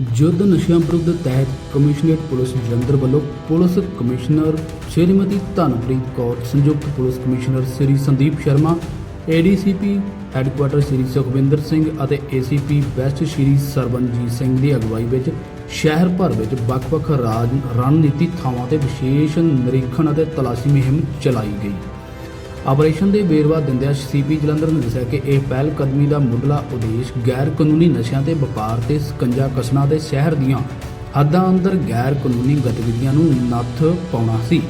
ਯੁੱਧ ਨਸ਼ਿਆਂ ਵਿਰੁੱਧ ਤਹਿਤ ਕਮਿਸ਼ਨਰੇਟ ਪੁਲਿਸ ਜਲੰਧਰ ਵੱਲੋਂ ਪੁਲਿਸ ਕਮਿਸ਼ਨਰ ਸ਼੍ਰੀਮਤੀ ਧਨਪ੍ਰੀਤ ਕੌਰ, ਸੰਯੁਕਤ police commissioner Shri Sandeep Sharma ADCP headquarter Shri Sukhwinder Singh ਅਤੇ ਏਸੀਪੀ ਵੈਸਟ ਸ੍ਰੀ ਸਰਬਨਜੀਤ ਸਿੰਘ ਦੀ ਅਗਵਾਈ ਵਿੱਚ ਸ਼ਹਿਰ ਭਰ ਵਿੱਚ ਵੱਖ-ਵੱਖ ਰਾਜ ਰਣਨੀਤੀ ਥਾਵਾਂ ਤੇ ਵਿਸ਼ੇਸ਼ ਨਿਰੀਖਣ ਅਤੇ ਤਲਾਸ਼ੀ ਮੁਹਿੰਮ ਚਲਾਈ ਗਈ। ਆਪਰੇਸ਼ਨ ਦੇ ਵੇਰਵਾ ਦਿੰਦਿਆਂ ਸੀਪੀ ਜਲੰਧਰ ਨੇ ਦੱਸਿਆ ਕਿ ਇਹ ਪਹਿਲ ਕਦਮੀ ਦਾ ਮੁੱਢਲਾ ਉਦੇਸ਼ ਗੈਰ ਕਾਨੂੰਨੀ ਨਸ਼ਿਆਂ 'ਤੇ ਵਪਾਰ ਤੇ ਸਕੰਜਾ ਕਸਣਾ ਦੇ ਸ਼ਹਿਰ ਦੀਆਂ ਹੱਦਾਂ ਅੰਦਰ ਗੈਰ ਕਾਨੂੰਨੀ ਗਤੀਵਿਧੀਆਂ ਨੂੰ ਨੱਥ ਪਾਉਣਾ ਸੀ।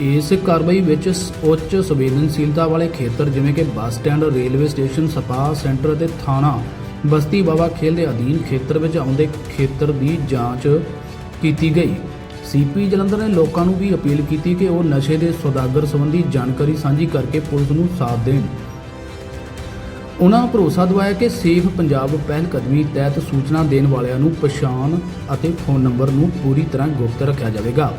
ਇਸ ਕਾਰਵਾਈ ਵਿੱਚ ਸ- ਉੱਚ ਸੰਵੇਦਨਸ਼ੀਲਤਾ ਵਾਲੇ ਖੇਤਰ ਜਿਵੇਂ ਕਿ bus stand, railway station, spa centre ਅਤੇ ਥਾਣਾ ਬਸਤੀ ਬਾਬਾ ਖੇਲ ਦੇ ਅਧੀਨ ਖੇਤਰ ਵਿੱਚ ਆਉਂਦੇ ਖੇਤਰ ਦੀ ਜਾਂਚ ਕੀਤੀ ਗਈ। ਸੀਪੀ ਜਲੰਧਰ ਨੇ ਲੋਕਾਂ ਨੂੰ ਵੀ ਅਪੀਲ ਕੀਤੀ ਕਿ ਉਹ ਨਸ਼ੇ ਦੇ ਸੌਦਾਗਰ ਸੰਬੰਧੀ ਜਾਣਕਾਰੀ ਸਾਂਝੀ ਕਰਕੇ ਪੁਲਿਸ ਨੂੰ ਸਾਥ ਦੇਣ। ਉਹਨਾਂ ਭਰੋਸਾ ਦਿਵਾਇਆ ਕਿ ਸੇਫ ਪੰਜਾਬ ਪਹਿਲ ਕਦਮੀ ਤਹਿਤ ਸੂਚਨਾ ਦੇਣ ਵਾਲਿਆਂ ਨੂੰ ਪਛਾਣ ਅਤੇ ਫੋਨ ਨੰਬਰ ਨੂੰ ਪੂਰੀ ਤਰ੍ਹਾਂ ਗੁਪਤ ਰੱਖਿਆ ਜਾਵੇਗਾ।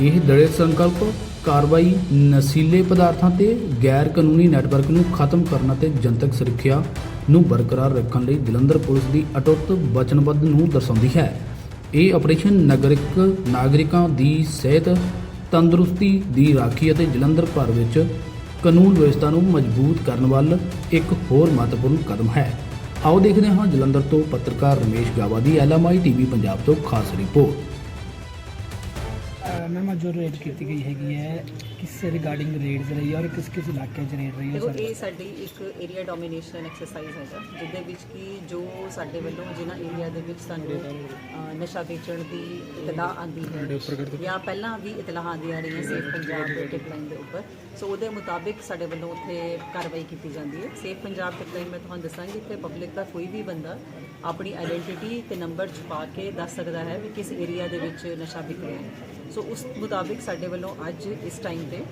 ਇਹ ਦ੍ਰਿੜ ਸੰਕਲਪ ਕਾਰਵਾਈ ਨਸ਼ੀਲੇ ਪਦਾਰਥਾਂ ਤੇ ਗੈਰ ਕਾਨੂੰਨੀ ਨੈਟਵਰਕ ਨੂੰ ਖਤਮ ਕਰਨ ਅਤੇ ਜਨਤਕ ਸੁਰੱਖਿਆ ਨੂੰ ਬਰਕਰਾਰ ਰੱਖਣ ਲਈ ਜਲੰਧਰ ਪੁਲਿਸ ਦੀ ਅਟੁੱਟ ਵਚਨਬੱਧ ਨੂੰ ਦਰਸਾਉਂਦੀ ਹੈ। ਇਹ ਆਪਰੇਸ਼ਨ ਨਾਗਰਿਕ, ਨਾਗਰਿਕਾਂ ਦੀ ਸਿਹਤ, ਤੰਦਰੁਸਤੀ ਦੀ ਰਾਖੀ ਅਤੇ ਜਲੰਧਰ ਭਰ ਵਿੱਚ ਕਾਨੂੰਨ ਵਿਵਸਥਾ ਨੂੰ ਮਜ਼ਬੂਤ ਕਰਨ ਵੱਲ ਇੱਕ ਹੋਰ ਮਹੱਤਵਪੂਰਨ ਕਦਮ ਹੈ। ਆਓ ਦੇਖਦੇ ਹਾਂ ਜਲੰਧਰ ਤੋਂ ਪੱਤਰਕਾਰ ਰਮੇਸ਼ ਗਾਵਾ ਦੀ L M I TV Punjab ਤੋਂ ਖਾਸ ਰਿਪੋਰਟ ਮੈਮ ਜੋ ਰੇਡ ਕੀਤੀ ਗਈ ਹੈਗੀ ਹੈ। ਕਿਸ ਰਿਗਾਰਡਿੰਗ ਰੇਡਸ ਰਹੀ ਹੈ ਔਰ ਕਿਸ ਕਿਸ ਇਲਾਕੇ 'ਚ ਰੇਡ ਰਹੀ ਹੈ ਦੇਖੋ ਸਰ? ਇਹ ਸਾਡੀ ਇੱਕ ਏਰੀਆ ਡੋਮੀਨੇਸ਼ਨ ਐਕਸਰਸਾਈਜ਼ ਹੈਗਾ ਜਿਹਦੇ ਵਿੱਚ ਕਿ ਜੋ ਸਾਡੇ ਵੱਲੋਂ ਜਿਨ੍ਹਾਂ ਏਰੀਆ ਦੇ ਵਿੱਚ ਸਾਨੂੰ ਅ, ਨਸ਼ਾ ਵੇਚਣ ਦੀ ਇਤਲਾਹ ਆਂਦੀ ਹੈ ਜਾਂ ਪਹਿਲਾਂ ਵੀ ਇਤਲਾਹਾਂ ਆਉਂਦੀਆਂ ਰਹੀਆਂ ਸੇਫ ਪੰਜਾਬ ਦੇ ਟਿਪਲਾਈਨ ਦੇ ਉੱਪਰ ਸੋ ਉਹਦੇ ਮੁਤਾਬਿਕ ਸਾਡੇ ਵੱਲੋਂ ਉੱਥੇ ਕਾਰਵਾਈ ਕੀਤੀ ਜਾਂਦੀ ਹੈ। ਸੇਫ ਪੰਜਾਬ ਟਿਪਲਾਈਨ ਮੈਂ ਤੁਹਾਨੂੰ ਦੱਸਾਂਗੀ ਇੱਥੇ ਪਬਲਿਕ ਦਾ ਕੋਈ ਵੀ ਬੰਦਾ ਆਪਣੀ ਆਇਡੈਂਟੀਟੀ ਤੇ ਨੰਬਰ ਛੁਪਾ ਕੇ ਦੱਸ ਸਕਦਾ ਹੈ ਵੀ ਕਿਸ ਏਰੀਆ ਦੇ ਵਿੱਚ ਨਸ਼ਾ ਵਿਕ ਰਿਹਾ ਹੈ। ਸੋ ਉਸ ਮੁਤਾਬਿਕ ਸਾਡੇ ਵੱਲੋਂ ਅੱਜ ਇਸ ਟਾਈਮ ਤੇ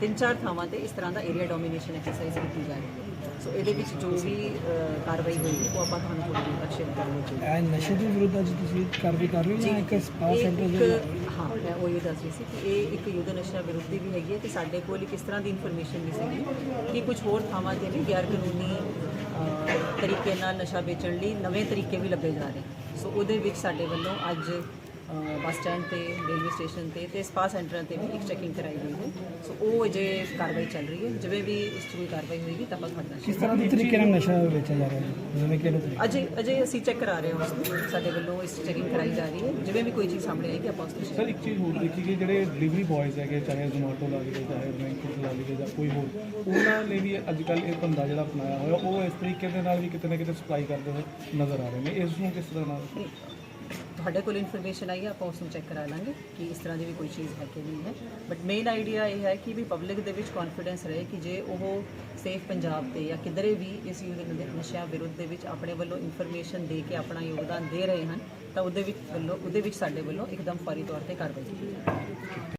ਤਿੰਨ ਚਾਰ ਥਾਵਾਂ ਤੇ ਇਸ ਤਰ੍ਹਾਂ ਦਾ ਏਰੀਆ ਡੋਮੀਨੇਸ਼ਨ ਐਕਸਰਸਾਈਜ਼ ਕੀਤੀ ਜਾ ਰਹੀ ਹੈ ਸੋ ਇਹਦੇ ਵਿੱਚ ਜੋ ਵੀ ਅ, ਕਾਰਵਾਈ ਹੋਈ ਉਹ ਆਪਾਂ ਤੁਹਾਨੂੰ ਥੋੜੀ ਦੇਰ ਬਾਅਦ ਸ਼ੇਅਰ ਕਰਾਂਗੇ ਇਹ ਨਸ਼ੇ ਦੇ ਵਿਰੁੱਧ ਅੱਜ ਤੁਸੀਂ ਕਾਰਵਾਈ ਕਰ ਰਹੇ ਹੋ ਜਾਂ ਇੱਕ ਸਪਾ ਇਹ ਸੈਂਟਰ ਇੱਕ ਦੇ ਹਾਂ ਮੈਂ ਉਹ ਇਹ ਦੱਸ ਰਹੀ ਸੀ ਕਿ ਇਹ ਇੱਕ ਯੁੱਧ ਨਸ਼ਾ ਵਿਰੋਧੀ ਵੀ ਹੈਗੀ ਹੈ ਤੇ ਸਾਡੇ ਕੋਲ ਇੱਕ ਇਸ ਤਰ੍ਹਾਂ ਦੀ ਇਨਫੋਰਮੇਸ਼ਨ ਵੀ ਸੀਗੀ ਕਿ ਕੁਝ ਹੋਰ ਥਾਵਾਂ ਤੇ ਵੀ ਗੈਰ ਕਾਨੂੰਨੀ ਤਰੀਕੇ ਨਾਲ ਨਸ਼ਾ ਵੇਚਣ ਲਈ ਨਵੇਂ ਤਰੀਕੇ ਵੀ ਲੱਭੇ ਜਾ ਰਹੇ ਸੋ ਉਹਦੇ ਵਿੱਚ ਸਾਡੇ ਵੱਲੋਂ ਅੱਜ ਬੱਸ ਸਟੈਂਡ ਤੇ ਰੇਲਵੇ ਸਟੇਸ਼ਨ ਤੇ ਤੇ ਸਪਾ ਸੈਂਟਰਾਂ ਤੇ ਵੀ ਇੱਕ ਚੈਕਿੰਗ ਕਰਾਈ ਗਈ ਹੈ। ਸੋ ਉਹ ਅਜੇ ਕਾਰਵਾਈ ਚੱਲ ਰਹੀ ਹੈ। ਜਿਵੇਂ ਵੀ ਇਸ 'ਚ ਕੋਈ ਕਾਰਵਾਈ ਹੋਏਗੀ ਤਾਂ ਤੁਹਾਡੇ ਨਾਲ ਕਿਸ ਤਰ੍ਹਾਂ ਦੇ ਤਰੀਕੇ ਨਾਲ ਨਸ਼ਾ ਵੇਚਿਆ ਜਾ ਰਿਹਾ ਹੈ? ਜਿਵੇਂ ਕਿ ਅਜੇ ਅਜੇ ਅਸੀਂ ਚੈੱਕ ਕਰਾ ਰਹੇ ਹਾਂ ਉਸ ਨੂੰ। ਸਾਡੇ ਵੱਲੋਂ ਇਸ ਚੈਕਿੰਗ ਕਰਾਈ ਜਾ ਰਹੀ ਹੈ। ਜਿਵੇਂ ਵੀ ਕੋਈ ਚੀਜ਼ ਸਾਹਮਣੇ ਆਏਗੀ ਆਪਾਂ ਉਸ ਨੂੰ ਸਰ ਇੱਕ ਚੀਜ਼ ਹੋਰ ਦੇਖੀ ਕਿ ਜਿਹੜੇ ਡਿਲੀਵਰੀ ਬॉयਜ਼ ਹੈਗੇ ਚਾਹੇ ਜ਼ੋਮੈਟੋ ਲਾ ਲਈਏ ਚਾਹੇ ਬੈਂਕਿੰਗ ਲਾ ਲਈਏ ਜਾਂ ਕੋਈ ਹੋਰ ਉਹਨਾਂ ਨੇ ਵੀ ਅੱਜ ਕੱਲ ਇਹ ਧੰਦਾ ਜਿਹੜਾ ਅਪਣਾਇਆ ਹੋਇਆ ਉਹ ਇਸ ਤਰੀਕੇ ਦੇ ਨਾਲ ਵੀ ਕਿਤੇ ਨਾ ਕਿਤੇ ਸਪਲਾਈ ਕਰਦੇ ਹੋਏ ਨਜ਼ਰ ਆ ਰਹੇ ਨੇ। ਇਸ ਨੂੰ ਕਿਸ ਤਰ੍ਹਾਂ ਨਾਲ? ਤੁਹਾਡੇ ਕੋਲ ਇਨਫੋਰਮੇਸ਼ਨ ਆਈ ਹੈ, ਆਪਾਂ ਉਸ ਨੂੰ ਚੈੱਕ ਕਰਾ ਲਾਂਗੇ ਕਿ ਇਸ ਤਰ੍ਹਾਂ ਦੀ ਵੀ ਕੋਈ ਚੀਜ਼ ਹੈ ਕਿ ਨਹੀਂ ਹੈ। ਬਟ ਮੇਨ ਆਈਡੀਆ ਇਹ ਹੈ ਕਿ ਵੀ ਪਬਲਿਕ ਦੇ ਵਿੱਚ ਕੌਨਫੀਡੈਂਸ ਰਹੇ ਕਿ ਜੇ ਉਹ ਸੇਫ ਪੰਜਾਬ ਤੇ ਜਾਂ ਕਿਧਰੇ ਵੀ ਇਸ ਯੁੱਧ ਦੇ ਨਸ਼ਿਆਂ ਵਿਰੁੱਧ ਦੇ ਵਿੱਚ ਆਪਣੇ ਵੱਲੋਂ ਇਨਫੋਰਮੇਸ਼ਨ ਦੇ ਕੇ ਆਪਣਾ ਯੋਗਦਾਨ ਦੇ ਰਹੇ ਹਨ, ਤਾਂ ਉਹਦੇ ਵਿੱਚ ਵੱਲੋਂ ਉਹਦੇ ਵਿੱਚ ਸਾਡੇ ਵੱਲੋਂ ਇੱਕਦਮ ਫੌਰੀ ਤੌਰ ਤੇ ਕਾਰਵਾਈ ਕੀਤੀ ਜਾਵੇ।